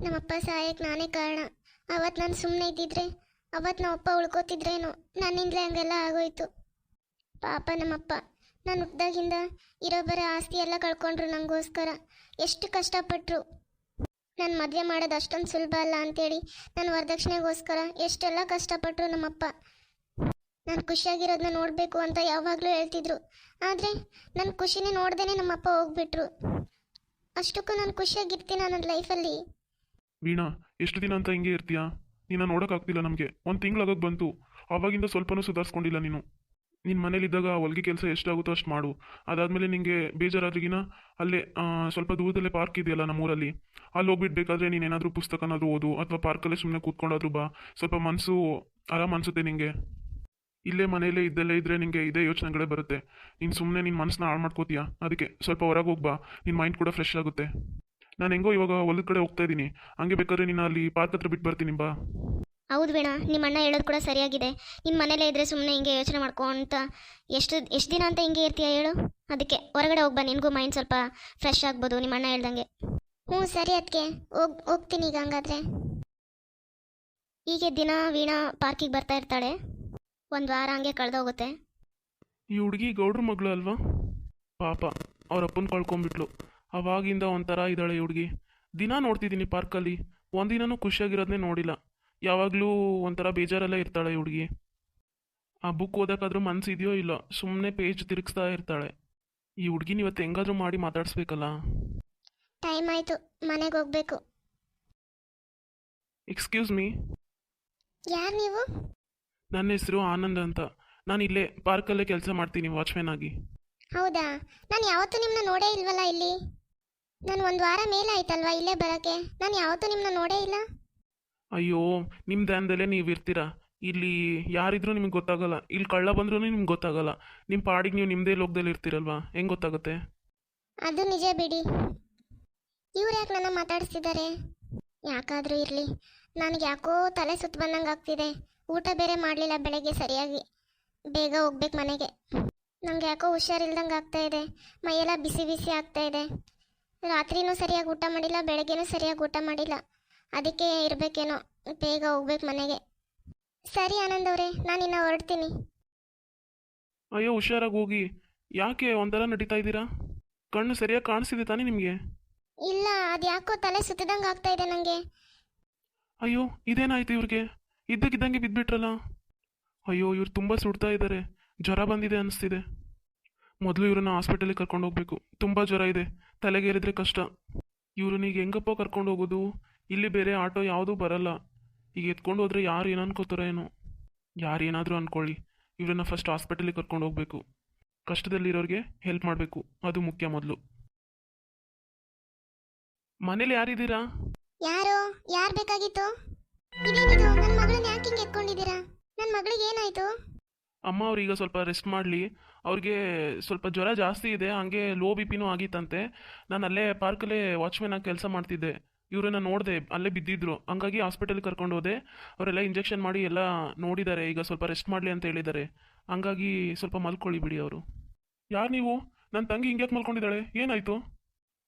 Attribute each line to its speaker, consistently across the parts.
Speaker 1: ನಮ್ಮಪ್ಪ ಸಾಯಕ್ಕೆ ನಾನೇ ಕಾರಣ. ಅವತ್ತು ನಾನು ಸುಮ್ಮನೆ ಇದ್ದಿದ್ರೆ ಅವತ್ತು ನಮ್ಮಪ್ಪ ಉಳ್ಕೋತಿದ್ರೇನು, ನನ್ನಿಂದಲೇ ಹಂಗೆಲ್ಲ ಆಗೋಯ್ತು. ಪಾಪ ನಮ್ಮಪ್ಪ, ನಾನು ಹುಟ್ಟಿದಾಗಿಂದ ಇರೋ ಆಸ್ತಿ ಎಲ್ಲ ಕಳ್ಕೊಂಡ್ರು ನನಗೋಸ್ಕರ ಎಷ್ಟು ಕಷ್ಟಪಟ್ಟರು ನಾನು ಮದುವೆ ಮಾಡೋದು ಅಷ್ಟೊಂದು ಸುಲಭ ಅಲ್ಲ ಅಂತೇಳಿ ನಾನು ವರದಕ್ಷಿಣೆಗೋಸ್ಕರ ಎಷ್ಟೆಲ್ಲ ಕಷ್ಟಪಟ್ಟರು ನಮ್ಮಪ್ಪ. ನಾನು ಖುಷಿಯಾಗಿರೋದನ್ನ ನೋಡಬೇಕು ಅಂತ ಯಾವಾಗಲೂ ಹೇಳ್ತಿದ್ರು. ಆದರೆ ನನ್ನ ಖುಷಿನೇ ನೋಡ್ದೇ ನಮ್ಮಪ್ಪ ಹೋಗ್ಬಿಟ್ರು. ಅಷ್ಟಕ್ಕೂ ನಾನು ಖುಷಿಯಾಗಿರ್ತೀನಿ ನನ್ನ ಲೈಫಲ್ಲಿ
Speaker 2: ವೀಣಾ, ಎಷ್ಟು ದಿನ ಅಂತ ಹಿಂಗೆ ಇರ್ತೀಯಾ? ನಿನ್ನ ನೋಡೋಕ್ಕಾಗ್ತಿಲ್ಲ ನಮಗೆ. ಒಂದು ತಿಂಗಳಾಗೋಕೆ ಬಂತು. ಆವಾಗಿಂದ ಸ್ವಲ್ಪನೂ ಸುಧಾರಿಸ್ಕೊಂಡಿಲ್ಲ ನೀನು. ನಿನ್ನ ಮನೇಲಿದ್ದಾಗ ಹೊಲಿಗೆ ಕೆಲಸ ಎಷ್ಟಾಗುತ್ತೋ ಅಷ್ಟು ಮಾಡು. ಅದಾದಮೇಲೆ ನಿನಗೆ ಬೇಜಾರಾದ್ರಿಗಿನ ಅಲ್ಲೇ ಸ್ವಲ್ಪ ದೂರದಲ್ಲೇ ಪಾರ್ಕ್ ಇದೆಯಲ್ಲ ನಮ್ಮೂರಲ್ಲಿ. ಅಲ್ಲಿ ಹೋಗ್ಬಿಡ್ಬೇಕಾದ್ರೆ ನೀನು ಏನಾದರೂ ಪುಸ್ತಕನಾದರೂ ಓದು ಅಥವಾ ಪಾರ್ಕಲ್ಲೇ ಸುಮ್ಮನೆ ಕೂತ್ಕೊಂಡಾದ್ರೂ ಬಾ. ಸ್ವಲ್ಪ ಮನಸ್ಸು ಆರಾಮ್ ಅನಿಸುತ್ತೆ ನಿನಗೆ ಇಲ್ಲೇ ಮನೆಯಲ್ಲೇ ಇದ್ದಲ್ಲೇ ಇದ್ದರೆ ನಿನಗೆ ಇದೇ ಯೋಚನೆಗಳೇ ಬರುತ್ತೆ. ನೀನು ಸುಮ್ಮನೆ ನಿನ್ನ ಮನಸ್ಸನ್ನ ಹಾಳು ಮಾಡ್ಕೋತೀಯಾ? ಅದಕ್ಕೆ ಸ್ವಲ್ಪ ಹೊರಗೆ ಹೋಗ್ಬಾ ನಿನ್ನ ಮೈಂಡ್ ಕೂಡ ಫ್ರೆಶ್ ಆಗುತ್ತೆ. ನಾನು ಹೆಂಗೋ ಇವಾಗ ಹೊಲದ ಕಡೆ ಹೋಗ್ತಾ ಇದ್ದೀನಿ. ಹಂಗೆ ಬೇಕಾದ್ರೆ ನೀನು ಅಲ್ಲಿ ಪಾರ್ಕ್ ಹತ್ರ ಬಿಟ್ಟು ಬರ್ತೀನಿ ಬಾ.
Speaker 1: ಹೌದು ವೀಣಾ ನಿಮ್ಮ ಅಣ್ಣ ಹೇಳೋದು ಕೂಡ ಸರಿಯಾಗಿದೆ. ನಿಮ್ಮ ಮನೇಲೇ ಇದ್ರೆ ಸುಮ್ಮನೆ ಹಿಂಗೆ ಯೋಚನೆ ಮಾಡ್ಕೊಂತ ಎಷ್ಟು ಎಷ್ಟು ದಿನ ಅಂತ ಹಿಂಗೆ ಇರ್ತೀಯ ಹೇಳು? ಅದಕ್ಕೆ ಹೊರಗಡೆ ಹೋಗ್ಬಾ ನಿನಗೂ ಮೈಂಡ್ ಸ್ವಲ್ಪ ಫ್ರೆಶ್ ಆಗ್ಬೋದು ನಿಮ್ಮ ಅಣ್ಣ ಹೇಳ್ದಂಗೆ. ಹ್ಞೂ ಸರಿ ಅದಕ್ಕೆ ಹೋಗ್ ಹೋಗ್ತೀನಿ ಈಗ ಹಂಗಾದ್ರೆ. ಹೀಗೆ ದಿನ ವೀಣಾ ಪಾರ್ಕಿಗೆ ಬರ್ತಾ ಇರ್ತಾಳೆ. ಒಂದು ವಾರ ಹಂಗೆ ಕಳೆದೋಗುತ್ತೆ.
Speaker 2: ಈ ಹುಡುಗಿ ಗೌಡ್ರ ಮಗಳು ಅಲ್ವಾ? ಪಾಪ ಅವ್ರ ಅಪ್ಪನ ಕಳ್ಕೊಂಬಿಟ್ಲು ಅವಾಗಿಂದ ಒಂಥರ ಇದ್ದಾಳೆ ಈ ಹುಡುಗಿ. ದಿನ ನೋಡ್ತಿದ್ದೀನಿ ಪಾರ್ಕಲ್ಲಿ. ಒಂದಿನೂ ಖುಷಿಯಾಗಿರೋದನ್ನೇ ನೋಡಿಲ್ಲ. ಯಾವಾಗಲೂ ಒಂಥರ ಬೇಜಾರಲ್ಲೇ ಇರ್ತಾಳೆ ಈ ಹುಡುಗಿ. ಆ ಬುಕ್ ಓದೋಕ್ಕಾದ್ರೂ ಮನ್ಸು ಇದೆಯೋ ಇಲ್ಲ ಸುಮ್ಮನೆ ಪೇಜ್ ತಿರುಗಿಸ್ತಾ ಇರ್ತಾಳೆ. ಈ ಹುಡುಗಿನ ಇವತ್ತು ಹೆಂಗಾದ್ರೂ ಮಾಡಿ ಮಾತಾಡಿಸ್ಬೇಕಲ್ಲ.
Speaker 1: ಟೈಮ್ ಆಯಿತು. ಮನೆಗೆ ಹೋಗ್ಬೇಕು.
Speaker 2: ಎಕ್ಸ್ಕ್ಯೂಸ್ ಮೀ
Speaker 1: ಯಾರು ನೀವು?
Speaker 2: ನನ್ನ ಹೆಸರು ಆನಂದ್ ಅಂತ. ನಾನು ಇಲ್ಲೇ ಪಾರ್ಕಲ್ಲೇ ಕೆಲಸ ಮಾಡ್ತೀನಿ ವಾಚ್ಮ್ಯಾನ್ ಆಗಿ.
Speaker 1: ಹೌದಾ? ನಾನು ಯಾವತ್ತೂ ನಿಮ್ಮನ್ನ ನೋಡೇ ಇಲ್ವಲ್ಲ ಇಲ್ಲಿ? ನಾನು ಒಂದು ವಾರ ಮೇಲೆ ಆಯ್ತಲ್ವಾ ಇಲ್ಲೇ ಬರಕ್ಕೆ? ನಾನು ಯಾವತ್ತೂ ನಿಮ್ಮನ್ನ ನೋಡೇ ಇಲ್ಲ.
Speaker 2: ಅಯ್ಯೋ ನಿಮ್ಮ ಧ್ಯಾನದಲ್ಲೇ ನೀವು ಇರ್ತೀರಾ? ಇಲ್ಲಿ ಯಾರಿದ್ರೂ ನಿಮ್ಗೆ ಗೊತ್ತಾಗಲ್ಲ. ಇಲ್ಲಿ ಕಳ್ಳ ಬಂದ್ರೂ ನಿಮ್ಗೆ ಗೊತ್ತಾಗಲ್ಲ. ನಿಮ್ಮ ಪಾಡಿಗೆ ನೀವು ನಿಮ್ಮದೇ ಲೋಕದಲ್ಲಿ ಇರ್ತೀರಲ್ವಾ? ಹೆಂಗೆ ಗೊತ್ತಾಗುತ್ತೆ?
Speaker 1: ಅದು ನಿಜ ಬಿಡಿ. ಇವ್ರು ಯಾಕೆ ನನ್ನ ಮಾತಾಡಿಸ್ತಿದ್ದಾರೆ ಯಾಕಾದರೂ ಇರಲಿ. ನನಗೆ ಯಾಕೋ ತಲೆ ಸುತ್ತ ಬಂದಂಗೆ ಆಗ್ತಿದೆ. ಊಟ ಬೇರೆ ಮಾಡಲಿಲ್ಲ ಬೆಳಗ್ಗೆ ಸರಿಯಾಗಿ. ಬೇಗ ಹೋಗ್ಬೇಕು ಮನೆಗೆ. ನನಗೆ ಯಾಕೋ ಹುಷಾರಿಲ್ದಂಗೆ ಆಗ್ತಾ ಇದೆ. ಮೈಯೆಲ್ಲ ಬಿಸಿ ಬಿಸಿ ಆಗ್ತಾ ಇದೆ. ರಾತ್ರಿನೂ ಸರಿಯಾಗಿ ಊಟ ಮಾಡಿಲ್ಲ ಬೆಳಗ್ಗೆನೂ ಸರಿಯಾಗಿ ಊಟ ಮಾಡಿಲ್ಲ. ಅದಕ್ಕೆ ಇರಬೇಕೇನೋ ಬೇಗ ಹೋಗ್ಬೇಕು ಮನೆಗೆ. ಸರಿ ಆನಂದ್ ಅವರೇ ನಾನು ಇನ್ನ ಹೊರಡ್ತೀನಿ.
Speaker 2: ಅಯ್ಯೋ ಹುಷಾರಾಗಿ ಹೋಗಿ. ಯಾಕೆ ಒಂಥರ ನಡೀತಾ ಇದ್ದೀರಾ? ಕಣ್ಣು ಸರಿಯಾಗಿ ಕಾಣಿಸ್ತಿದೆ ತಾನೇ ನಿಮಗೆ?
Speaker 1: ಇಲ್ಲ ಅದು ಯಾಕೋ ತಲೆ ಸುತ್ತಿದಂಗೆ ಆಗ್ತಾ ಇದೆ ನನಗೆ
Speaker 2: ಅಯ್ಯೋ ಇದೇನಾಯ್ತು ಇವ್ರಿಗೆ? ಇದ್ದಕ್ಕಿದ್ದಂಗೆ ಬಿದ್ದುಬಿಟ್ರಲ್ಲ ಅಯ್ಯೋ ಇವ್ರು ತುಂಬ ಸುಡ್ತಾ ಇದ್ದಾರೆ. ಜ್ವರ ಬಂದಿದೆ ಅನಿಸ್ತಿದೆ. ಮೊದಲು ಇವ್ರನ್ನ ಹಾಸ್ಪಿಟಲಿಗೆ ಕರ್ಕೊಂಡು ಹೋಗ್ಬೇಕು. ತುಂಬ ಜ್ವರ ಇದೆ. ತಲೆಗೇರಿದ್ರೆ ಕಷ್ಟ. ಇವ್ರನ್ನ ಈಗ ಹೆಂಗಪ್ಪ ಕರ್ಕೊಂಡು ಹೋಗೋದು? ಇಲ್ಲಿ ಬೇರೆ ಆಟೋ ಯಾವುದೂ ಬರಲ್ಲ. ಈಗ ಎತ್ಕೊಂಡು ಹೋದ್ರೆ ಯಾರು ಏನು ಅನ್ಕೋತಾರೋ ಏನೋ. ಯಾರು ಏನಾದರೂ ಅನ್ಕೊಳ್ಳಿ. ಇವರನ್ನ ಫಸ್ಟ್ ಹಾಸ್ಪಿಟಲಿಗೆ ಕರ್ಕೊಂಡು ಹೋಗ್ಬೇಕು. ಕಷ್ಟದಲ್ಲಿರೋರಿಗೆ ಹೆಲ್ಪ್ ಮಾಡಬೇಕು. ಅದು ಮುಖ್ಯ ಮೊದಲು. ಮನೇಲಿ ಯಾರಿದ್ದೀರಾ?
Speaker 1: ಯಾರು? ಯಾರು ಬೇಕಾಗಿತ್ತು? ಇದೇನಿದು ನನ್ನ ಮಗಳನ್ನ ಯಾಕೆ ಹಿಂಗೆ ಎತ್ಕೊಂಡಿದ್ದೀರಾ? ನನ್ನ ಮಗಳಿಗೆ ಏನಾಯ್ತು?
Speaker 2: ಅಮ್ಮ ಅವ್ರೀಗ ಸ್ವಲ್ಪ ರೆಸ್ಟ್ ಮಾಡಲಿ. ಅವ್ರಿಗೆ ಸ್ವಲ್ಪ ಜ್ವರ ಜಾಸ್ತಿ ಇದೆ, ಹಂಗೆ ಲೋ ಬಿ ಪಿನೂ ಆಗಿತ್ತಂತೆ. ನಾನು ಅಲ್ಲೇ ಪಾರ್ಕಲ್ಲೇ ವಾಚ್ಮೆನ್ ಆಗಿ ಕೆಲಸ ಮಾಡ್ತಿದ್ದೆ. ಇವರನ್ನು ನೋಡಿದೆ, ಅಲ್ಲೇ ಬಿದ್ದಿದ್ರು. ಹಂಗಾಗಿ ಹಾಸ್ಪಿಟಲ್ಗೆ ಕರ್ಕೊಂಡು ಹೋದೆ. ಅವರೆಲ್ಲ ಇಂಜೆಕ್ಷನ್ ಮಾಡಿ ಎಲ್ಲ ನೋಡಿದ್ದಾರೆ ಈಗ ಸ್ವಲ್ಪ ರೆಸ್ಟ್ ಮಾಡಲಿ ಅಂತ ಹೇಳಿದ್ದಾರೆ ಹಂಗಾಗಿ ಸ್ವಲ್ಪ ಮಲ್ಕೊಳ್ಳಿ ಬಿಡಿ ಅವರು. ಯಾರು ನೀವು? ನನ್ನ ತಂಗಿ ಹಿಂಗ್ಯಾಕೆ ಮಲ್ಕೊಂಡಿದ್ದಾಳೆ. ಏನಾಯಿತು?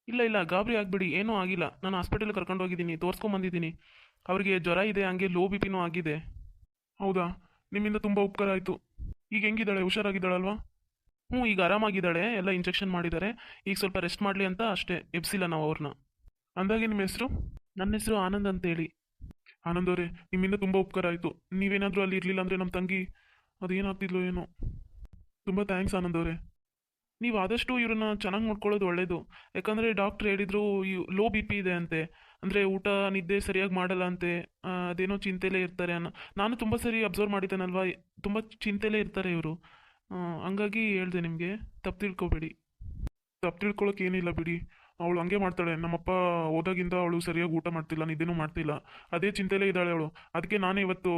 Speaker 2: ಇಲ್ಲ ಇಲ್ಲ, ಗಾಬರಿ ಆಗಬೇಡಿ. ಏನೂ ಆಗಿಲ್ಲ. ನಾನು ಹಾಸ್ಪಿಟಲ್ಗೆ ಕರ್ಕೊಂಡು ಹೋಗಿದ್ದೀನಿ ತೋರಿಸ್ಕೊಂಬಂದಿದ್ದೀನಿ ಅವರಿಗೆ ಜ್ವರ ಇದೆ, ಹಂಗೆ ಲೋ ಬಿ ಪಿನೂ ಆಗಿದೆ. ಹೌದಾ? ನಿಮ್ಮಿಂದ ತುಂಬ ಉಪಕಾರ ಆಯಿತು. ಈಗ ಹೆಂಗಿದ್ದಾಳೆ? ಹುಷಾರಾಗಿದ್ದಾಳಲ್ವಾ? ಹ್ಞೂ, ಈಗ ಆರಾಮಾಗಿದ್ದಾಳೆ, ಎಲ್ಲ ಇಂಜೆಕ್ಷನ್ ಮಾಡಿದ್ದಾರೆ, ಈಗ ಸ್ವಲ್ಪ ರೆಸ್ಟ್ ಮಾಡಲಿ ಅಂತ ಅಷ್ಟೇ, ಎಬ್ಸಿಲ್ಲ ನಾವು ಅವ್ರನ್ನ. ಅಂದಾಗೆ ನಿಮ್ಮ ಹೆಸರು? ನನ್ನ ಹೆಸರು ಆನಂದ್ ಅಂತೇಳಿ. ಆನಂದ್ ಅವರೇ, ನಿಮ್ಮಿಂದ ತುಂಬ ಉಪಕಾರ ಆಯಿತು. ನೀವೇನಾದರೂ ಅಲ್ಲಿ ಇರಲಿಲ್ಲ ಅಂದರೆ ನಮ್ಮ ತಂಗಿ, ಅದೇನಾಗ್ತಿದ್ಲು ಏನೋ. ತುಂಬ ಥ್ಯಾಂಕ್ಸ್ ಆನಂದ್ ಅವರೇ. ನೀವು ಆದಷ್ಟು ಇವ್ರನ್ನ ಚೆನ್ನಾಗಿ ನೋಡ್ಕೊಳ್ಳೋದು ಒಳ್ಳೆಯದು ಯಾಕಂದರೆ ಡಾಕ್ಟ್ರ್ ಹೇಳಿದರು ಲೋ ಬಿ ಪಿ ಇದೆ ಅಂತೆ. ಅಂದರೆ ಊಟ, ನಿದ್ದೆ ಸರಿಯಾಗಿ ಮಾಡಲ್ಲ ಅಂತೆ. ಅದೇನೋ ಚಿಂತೆಲೇ ಇರ್ತಾರೆ ಅನ್ನೋ. ನಾನು ತುಂಬ ಸರಿ ಅಬ್ಸರ್ವ್ ಮಾಡಿದ್ದೇನಲ್ವಾ? ತುಂಬ ಚಿಂತೆಲೇ ಇರ್ತಾರೆ ಇವರು. ಹಂಗಾಗಿ ಹೇಳಿದೆ ನಿಮಗೆ, ತಪ್ಪು ತಿಳ್ಕೊಬೇಡಿ. ತಪ್ಪು ತಿಳ್ಕೊಳಕ್ಕೆ ಏನಿಲ್ಲ ಬಿಡಿ. ಅವಳು ಹಂಗೆ ಮಾಡ್ತಾಳೆ. ನಮ್ಮಪ್ಪ ಹೋದಾಗಿಂದ ಅವಳು ಸರಿಯಾಗಿ ಊಟ ಮಾಡ್ತಿಲ್ಲ, ನಿದ್ದೆನೂ ಮಾಡ್ತಿಲ್ಲ. ಅದೇ ಚಿಂತೆಲೇ ಇದ್ದಾಳೆ ಅವಳು. ಅದಕ್ಕೆ ನಾನೇ ಇವತ್ತು,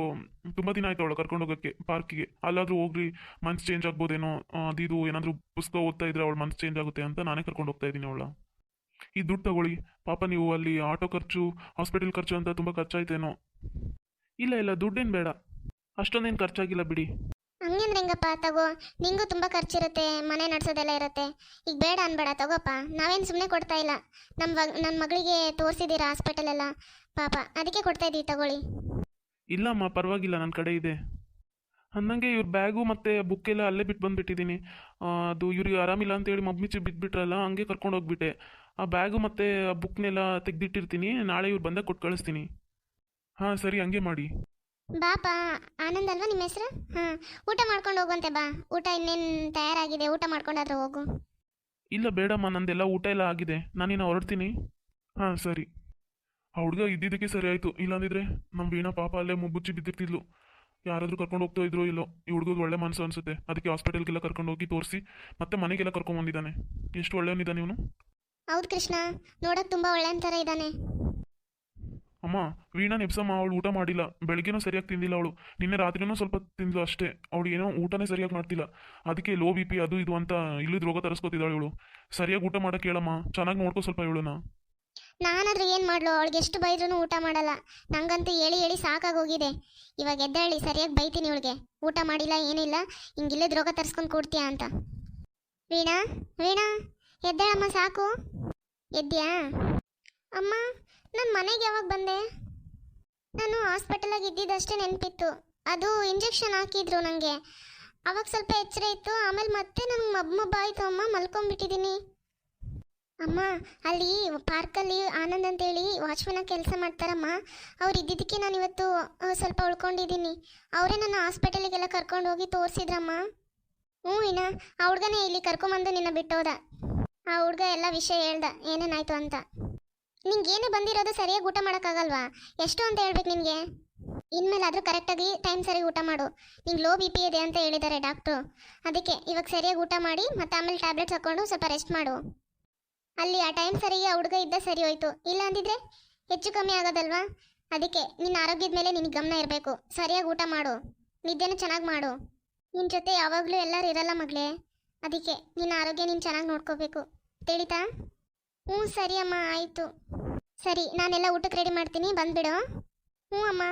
Speaker 2: ತುಂಬ ದಿನ ಆಯ್ತು ಅವಳು ಕರ್ಕೊಂಡು ಹೋಗೋಕ್ಕೆ ಪಾರ್ಕಿಗೆ ಅಲ್ಲಾದರೂ ಹೋಗ್ರಿ ಮನ್ಸು ಚೇಂಜ್ ಆಗ್ಬೋದೇನೋ ಅದಿದು ಏನಾದರೂ ಪುಸ್ತಕ ಓದ್ತಾ ಇದ್ರೆ ಅವಳು ಮನ್ಸು ಚೇಂಜ್ ಆಗುತ್ತೆ ಅಂತ ನಾನೇ ಕರ್ಕೊಂಡು ಹೋಗ್ತಾ ಇದ್ದೀನಿ ಅವಳ. ಈ ದುಡ್ಡು ತಗೊಳ್ಳಿ. ಪಾಪ ನೀವು ಅಲ್ಲಿ ಆಟೋ ಖರ್ಚು ಹಾಸ್ಪಿಟಲ್ ಖರ್ಚು ಅಂತ ತುಂಬ ಖರ್ಚಾಯ್ತೇನೋ. ಇಲ್ಲ ಇಲ್ಲ, ದುಡ್ಡೇನು ಬೇಡ. ಅಷ್ಟೊಂದೇನು ಖರ್ಚಾಗಿಲ್ಲ ಬಿಡಿ.
Speaker 1: ಹಂಗಂದ್ರೆ ಹೆಂಗಪ್ಪ ತಗೋ? ನಿಂಗೂ ತುಂಬ ಖರ್ಚಿರುತ್ತೆ, ಮನೆ ನಡೆಸೋದೆಲ್ಲ ಇರುತ್ತೆ. ಈಗ ಬೇಡ ಅನ್ಬೇಡ, ತಗೋಪ್ಪ. ನಾವೇನು ಸುಮ್ಮನೆ ಕೊಡ್ತಾ ಇಲ್ಲ. ನಮ್ಮ ನನ್ನ ಮಗಳಿಗೆ ತೋರಿಸಿದ್ದೀರಾ ಹಾಸ್ಪಿಟಲ್ ಎಲ್ಲ? ಪಾಪ, ಅದಕ್ಕೆ ಕೊಡ್ತಾ ಇದ್ದೀವಿ ತಗೊಳ್ಳಿ.
Speaker 2: ಇಲ್ಲಮ್ಮ, ಪರವಾಗಿಲ್ಲ ನನ್ನ ಕಡೆ ಇದೆ. ಅಂದಂಗೆ ಇವ್ರ ಬ್ಯಾಗು ಮತ್ತು ಬುಕ್ ಎಲ್ಲ ಅಲ್ಲೇ ಬಿಟ್ಟು ಬಂದ್ಬಿಟ್ಟಿದ್ದೀನಿ ಅದು ಇವ್ರಿಗೆ ಆರಾಮಿಲ್ಲ ಅಂತೇಳಿ ಮಬ್ಮಿಚ್ಚಿ ಬಿದ್ದುಬಿಟ್ರಲ್ಲ ಹಂಗೆ ಕರ್ಕೊಂಡು ಹೋಗ್ಬಿಟ್ಟೆ. ಆ ಬ್ಯಾಗು ಮತ್ತು ಬುಕ್ನೆಲ್ಲ ತೆಗೆದಿಟ್ಟಿರ್ತೀನಿ. ನಾಳೆ ಇವ್ರು ಬಂದಾಗ ಕೊಟ್ಟು ಕಳಿಸ್ತೀನಿ. ಹಾಂ, ಸರಿ, ಹಂಗೆ ಮಾಡಿ.
Speaker 1: ಬಾಪ ಆನಂದ್ ಅಲ್ವಾ ನಿಮ್ಮ ಹೆಸರು? ಹಾ ಊಟ ಮಾಡ್ಕೊಂಡು ಹೋಗುವಂತೆ ಬಾ. ಊಟ ಇನ್ನೇನು ತಯಾರಾಗಿದೆ? ಊಟ ಮಾಡ್ಕೊಂಡಾದ್ರೂ ಹೋಗು.
Speaker 2: ಇಲ್ಲ ಬೇಡಮ್ಮ ನಂದೆಲ್ಲ ಊಟ ಎಲ್ಲ ಆಗಿದೆ. ನಾನಿನ್ನು ಹೊರಡ್ತೀನಿ. ಹಾಂ ಸರಿ. ಆ ಹುಡುಗ ಇದ್ದಿದ್ದಕ್ಕೆ ಸರಿ ಆಯಿತು. ಇಲ್ಲಾಂದಿದ್ರೆ ನಮ್ಮ ವೀಣಾ ಪಾಪ ಅಲ್ಲೇ ಮುಬ್ಬುಚ್ಚಿ ಬಿದ್ದಿರ್ತಿದ್ಲು. ಯಾರಾದರೂ ಕರ್ಕೊಂಡು ಹೋಗ್ತಾ ಇದ್ರೋ ಇಲ್ಲೋ ಈ ಹುಡುಗಗೆ ಒಳ್ಳೆ ಮನಸ್ಸು ಅನಿಸುತ್ತೆ. ಅದಕ್ಕೆ ಹಾಸ್ಪಿಟಲ್ಗೆಲ್ಲ ಕರ್ಕೊಂಡು ಹೋಗಿ ತೋರಿಸಿ ಮತ್ತೆ ಮನೆಗೆಲ್ಲ ಕರ್ಕೊಂಬಂದಿದ್ದಾನೆ ಎಷ್ಟು ಒಳ್ಳೆಯವನಿದ್ದಾನೆ ಇವನು?
Speaker 1: ಹೌದು ಕೃಷ್ಣ ನೋಡೋಕೆ ತುಂಬ ಒಳ್ಳೆಯ ಥರ ಇದ್ದಾನೆ.
Speaker 2: ಅಮ್ಮ, ವೀಣಾ ನೆಪ್ಸಮ್ಮ ಅವಳು ಊಟ ಮಾಡಿಲ್ಲ. ಬೆಳಗ್ಗೆನೂ ಸರಿಯಾಗಿ ತಿಂದಿಲ್ಲ ಅವಳು. ನಿನ್ನೆ ರಾತ್ರಿನೂ ಸ್ವಲ್ಪ ತಿಂದ್ಲು ಅಷ್ಟೇ. ಅವಳು ಏನೋ ಊಟನೇ ಸರಿಯಾಗಿ ಮಾಡ್ತಿಲ್ಲ. ಅದಕ್ಕೆ ಲೋ ಬಿ ಪಿ ಅದು ಇದು ಅಂತ ಇಲ್ಲದ ರೋಗ ತರಿಸ್ಕೊತಿದ್ದಾಳೆ ಇವಳು. ಸರಿಯಾಗಿ ಊಟ ಮಾಡಕ್ಕೆ ಹೇಳಮ್ಮ. ಚೆನ್ನಾಗಿ ನೋಡ್ಕೋ ಸ್ವಲ್ಪ ಇವಳನ್ನ.
Speaker 1: ನಾನಾದ್ರೂ ಏನು ಮಾಡ್ಲು? ಅವಳಿಗೆ ಎಷ್ಟು ಬೈದ್ರು ಊಟ ಮಾಡಲ್ಲ. ನಂಗಂತೂ ಹೇಳಿ ಹೇಳಿ ಸಾಕಾಗೋಗಿದೆ. ಇವಾಗ ಎದ್ದೇಳಿ, ಸರಿಯಾಗಿ ಬೈತೀನಿ ಇವಳಿಗೆ. ಊಟ ಮಾಡಿಲ್ಲ, ಏನಿಲ್ಲ. ಹಿಂಗಿಲ್ಲದ ರೋಗ ತರಿಸ್ಕೊಂಡು ಕೊಡ್ತೀಯಾ ಅಂತ. ವೀಣಾ ವೀಣಾ, ಎದ್ದೇಳಮ್ಮ ಸಾಕು. ಎದ್ಯಾ ಅಮ್ಮ, ನಾನು ಮನೆಗೆ ಯಾವಾಗ ಬಂದೆ? ನಾನು ಹಾಸ್ಪಿಟಲಾಗಿ ಇದ್ದಿದ್ದಷ್ಟೇ ನೆನಪಿತ್ತು. ಅದು ಇಂಜೆಕ್ಷನ್ ಹಾಕಿದ್ರು ನನಗೆ ಅವಾಗ ಸ್ವಲ್ಪ ಎಚ್ಚರ ಇತ್ತು, ಆಮೇಲೆ ಮತ್ತೆ ನನಗೆ ಮಬ್ಬ ಮಬ್ಬಾಯಿತು ಅಮ್ಮ ಮಲ್ಕೊಂಡ್ಬಿಟ್ಟಿದ್ದೀನಿ ಅಮ್ಮ, ಅಲ್ಲಿ ಪಾರ್ಕಲ್ಲಿ ಆನಂದ್ ಅಂತೇಳಿ ವಾಚ್ಮನ್ ಕೆಲಸ ಮಾಡ್ತಾರಮ್ಮ, ಅವ್ರು ಇದ್ದಿದ್ದಕ್ಕೆ ನಾನು ಇವತ್ತು ಸ್ವಲ್ಪ ಉಳ್ಕೊಂಡಿದ್ದೀನಿ ಅವರೇ ನನ್ನ ಹಾಸ್ಪಿಟಲಿಗೆಲ್ಲ ಕರ್ಕೊಂಡು ಹೋಗಿ ತೋರಿಸಿದ್ರಮ್ಮ. ಹ್ಞೂ ಇನ್ನ ಆ ಹುಡ್ಗನೇ ಇಲ್ಲಿ ಕರ್ಕೊಂಬಂದು ನಿನ್ನ ಬಿಟ್ಟೋದ. ಆ ಹುಡ್ಗ ಎಲ್ಲ ವಿಷಯ ಹೇಳ್ದ, ಏನೇನಾಯ್ತು ಅಂತ. ನಿಂಗೆ ಏನೇ ಬಂದಿರೋದು ಸರಿಯಾಗಿ ಊಟ ಮಾಡೋಕ್ಕಾಗಲ್ವಾ? ಎಷ್ಟು ಅಂತ ಹೇಳ್ಬೇಕು ನಿನಗೆ. ಇನ್ಮೇಲಾದರೂ ಕರೆಕ್ಟಾಗಿ ಟೈಮ್ ಸರಿಯಾಗಿ ಊಟ ಮಾಡು. ನಿಂಗೆ ಲೋ ಬಿ ಪಿ ಇದೆ ಅಂತ ಹೇಳಿದ್ದಾರೆ ಡಾಕ್ಟ್ರು. ಅದಕ್ಕೆ ಇವಾಗ ಸರಿಯಾಗಿ ಊಟ ಮಾಡಿ ಮತ್ತೆ ಆಮೇಲೆ ಟ್ಯಾಬ್ಲೆಟ್ಸ್ ಹಾಕ್ಕೊಂಡು ಸ್ವಲ್ಪ ರೆಸ್ಟ್ ಮಾಡು. ಅಲ್ಲಿ ಆ ಟೈಮ್ ಸರಿಗೆ ಆ ಹುಡುಗ ಇದ್ದ ಸರಿ ಹೋಯ್ತು. ಇಲ್ಲ ಅಂದಿದ್ರೆ ಹೆಚ್ಚು ಕಮ್ಮಿ ಆಗೋದಲ್ವಾ? ಅದಕ್ಕೆ ನಿನ್ನ ಆರೋಗ್ಯದ ಮೇಲೆ ನಿನಗೆ ಗಮನ ಇರಬೇಕು. ಸರಿಯಾಗಿ ಊಟ ಮಾಡು. ನಿದ್ದೆನೂ ಚೆನ್ನಾಗಿ ಮಾಡು. ನಿನ್ನ ಜೊತೆ ಯಾವಾಗಲೂ ಎಲ್ಲರೂ ಇರಲ್ಲ ಮಗಳೇ. ಅದಕ್ಕೆ ನಿನ್ನ ಆರೋಗ್ಯ ನೀನು ಚೆನ್ನಾಗಿ ನೋಡ್ಕೋಬೇಕು. ತಿಳಿತಾ? ಹ್ಞೂ ಸರಿ ಅಮ್ಮ, ಆಯಿತು. ಸರಿ, ನಾನೆಲ್ಲ ಊಟಕ್ಕೆ ರೆಡಿ ಮಾಡ್ತೀನಿ, ಬಂದ್ಬಿಡು. ಹ್ಞೂ ಅಮ್ಮ.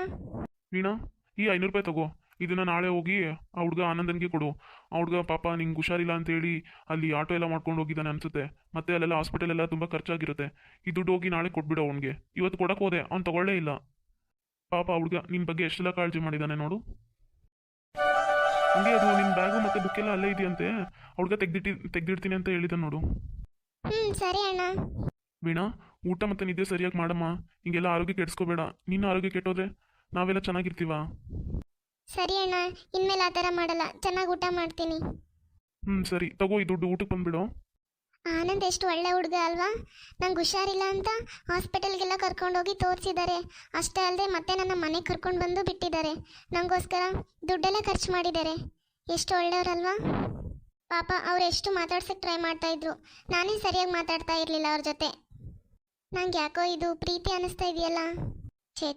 Speaker 2: ವೀಣಾ, ಈ ಐನೂರು ರೂಪಾಯಿ ತಗೋ. ಇದನ್ನ ನಾಳೆ ಹೋಗಿ ಆ ಹುಡುಗ ಆನಂದನ್ಗೆ ಕೊಡು. ಆ ಹುಡುಗ ಪಾಪ ನಿಂಗೆ ಹುಷಾರಿಲ್ಲ ಅಂತೇಳಿ ಅಲ್ಲಿ ಆಟೋ ಎಲ್ಲ ಮಾಡ್ಕೊಂಡು ಹೋಗಿದ್ದಾನೆ ಅನ್ಸುತ್ತೆ. ಮತ್ತೆ ಅಲ್ಲೆಲ್ಲ ಹಾಸ್ಪಿಟಲ್ ಎಲ್ಲ ತುಂಬ ಖರ್ಚಾಗಿರುತ್ತೆ. ಈ ದುಡ್ಡು ಹೋಗಿ ನಾಳೆ ಕೊಟ್ಬಿಡು ಅವನಿಗೆ. ಇವತ್ತು ಕೊಡಕ್ಕೆ ಹೋದೆ, ಅವ್ನು ತಗೊಳ್ಳೇ ಇಲ್ಲ. ಪಾಪ ಹುಡುಗ ನಿನ್ನ ಬಗ್ಗೆ ಎಷ್ಟೆಲ್ಲ ಕಾಳಜಿ ಮಾಡಿದ್ದಾನೆ ನೋಡು. ಹಂಗೆ ಅದು ನಿನ್ನ ಬ್ಯಾಗು ಮತ್ತೆ ಬುಕ್ಕೆಲ್ಲ ಅಲ್ಲೇ ಇದೆಯಂತೆ. ಹುಡುಗ ತೆಗ್ದಿಟ್ಟಿ ತೆಗ್ದಿಡ್ತೀನಿ ಅಂತ ಹೇಳಿದ ನೋಡು.
Speaker 1: ಹ್ಞೂ ಸರಿ ಅಣ್ಣ.
Speaker 2: ವೀಣಾ ಊಟ ಮತ್ತೆ ನಿದ್ದೆ ಸರಿಯಾಗಿ ಮಾಡಮ್ಮ. ಹಿಂಗೆಲ್ಲ ಆರೋಗ್ಯ ಕೆಡಿಸ್ಕೋಬೇಡ. ನಿನ್ನ ಆರೋಗ್ಯ ಕೆಟ್ಟೋದ್ರೆ ನಾವೆಲ್ಲ ಚೆನ್ನಾಗಿರ್ತೀವ?
Speaker 1: ಸರಿ ಅಣ್ಣ ಇನ್ಮೇಲೆ ಆ ಥರ ಮಾಡಲ್ಲ. ಚೆನ್ನಾಗಿ ಊಟ ಮಾಡ್ತೀನಿ.
Speaker 2: ಹ್ಞೂ ಸರಿ. ತಗೋ ಈ ದುಡ್ಡು ಊಟಕ್ಕೆ ಬಂದ್ಬಿಡು.
Speaker 1: ಆನಂದ್ ಎಷ್ಟು ಒಳ್ಳೆ ಹುಡುಗ ಅಲ್ವಾ? ನಂಗೆ ಹುಷಾರಿಲ್ಲ ಅಂತ ಹಾಸ್ಪಿಟಲ್ಗೆಲ್ಲ ಕರ್ಕೊಂಡೋಗಿ ತೋರಿಸಿದ್ದಾರೆ. ಅಷ್ಟೇ ಅಲ್ಲದೆ ಮತ್ತೆ ನನ್ನ ಮನೆಗೆ ಕರ್ಕೊಂಡು ಬಂದು ಬಿಟ್ಟಿದ್ದಾರೆ. ನನಗೋಸ್ಕರ ದುಡ್ಡೆಲ್ಲ ಖರ್ಚು ಮಾಡಿದ್ದಾರೆ. ಎಷ್ಟು ಒಳ್ಳೆಯವರಲ್ವಾ? ಪಾಪ ಅವ್ರು ಎಷ್ಟು ಮಾತಾಡ್ಸಕ್ಕೆ ಟ್ರೈ ಮಾಡ್ತಾ ಇದ್ರು. ನಾನೇ ಸರಿಯಾಗಿ ಮಾತಾಡ್ತಾ ಇರಲಿಲ್ಲ ಅವ್ರ ಜೊತೆ. ನಂಗೆ ಯಾಕೋ ಇದು ಪ್ರೀತಿ ಅನ್ನಿಸ್ತಾ ಇದೆಯಲ್ಲ? ಛೇ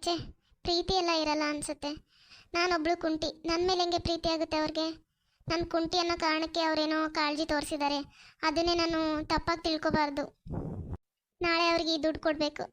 Speaker 1: ಪ್ರೀತಿ ಎಲ್ಲ ಇರಲ್ಲ ಅನಿಸುತ್ತೆ. ನಾನೊಬ್ಳು ಕುಂಟಿ. ನನ್ನ ಮೇಲೆ ಹೆಂಗೆ ಪ್ರೀತಿ ಆಗುತ್ತೆ ಅವ್ರಿಗೆ? ನನ್ನ ಕುಂಟಿ ಅನ್ನೋ ಕಾರಣಕ್ಕೆ ಅವರೇನೋ ಕಾಳಜಿ ತೋರಿಸಿದ್ದಾರೆ ಅದನ್ನೇ ನಾನು ತಪ್ಪಾಗಿ ತಿಳ್ಕೊಬಾರ್ದು. ನಾಳೆ ಅವ್ರಿಗೆ ದುಡ್ಡು ಕೊಡಬೇಕು.